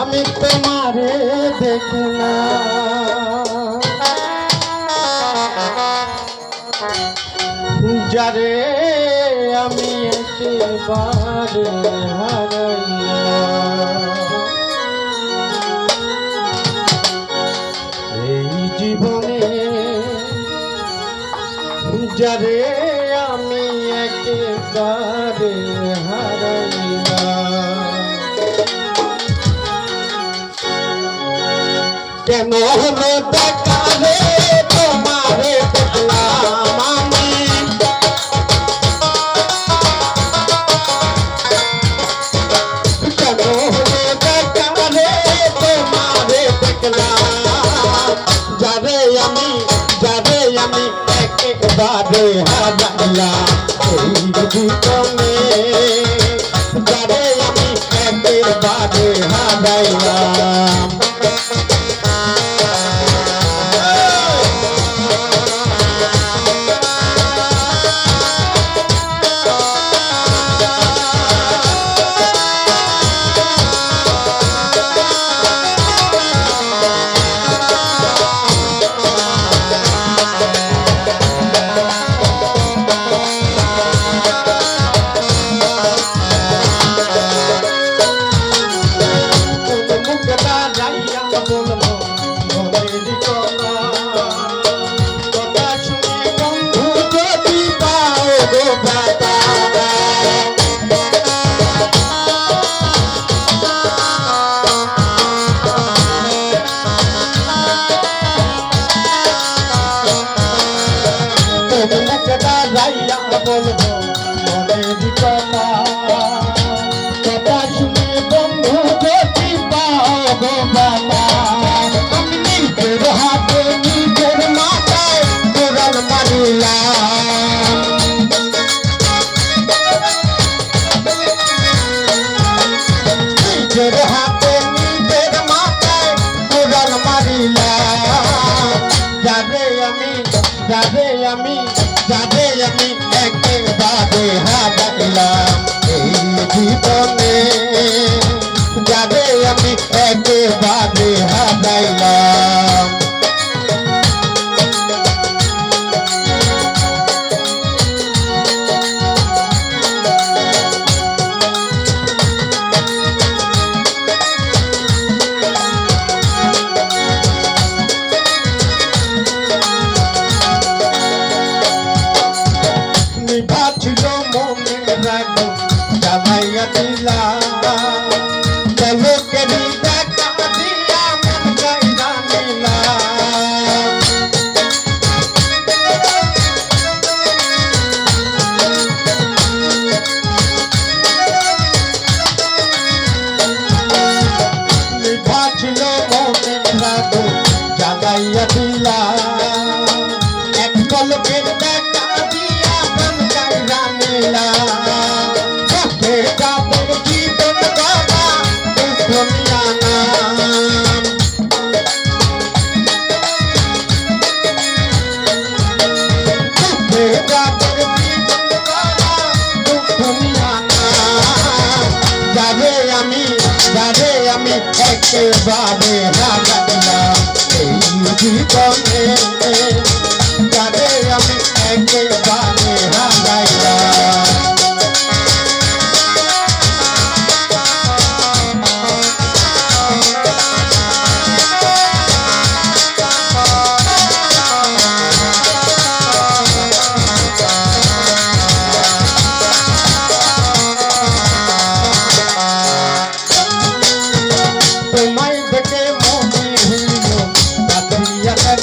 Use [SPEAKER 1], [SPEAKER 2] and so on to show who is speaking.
[SPEAKER 1] আমি তোমারে দেখি না। যারে আমি একেবারে হারাইয়া এই জীবনে যারে আমি একেবারে কেন হলো দেখালে তোমারে দেখলাম আমি কেন হলো দেখালে তোমারে দেখলাম যারে আমি যারে আমি একেবারে হারাইলাম এই জীবনে বলব মনের কথা কথা শুনে বন্ধু যদি গো বাবা আমি নিজের হাতে নিজের মাথায় যাবে আমি যাবে আমি একেবারে হারাইলাম। এই জীবনে যাবে আমি একেবারে দিলা এক পলকের দেখা দিয়া মন গাইরা নিলা যাবে জীবন বাবা দুনিয়া নাম। কাছে যাবে জীবন বাবা দুনিয়া নাম। যাবে আমি যাবে আমি একেবারে জীবনে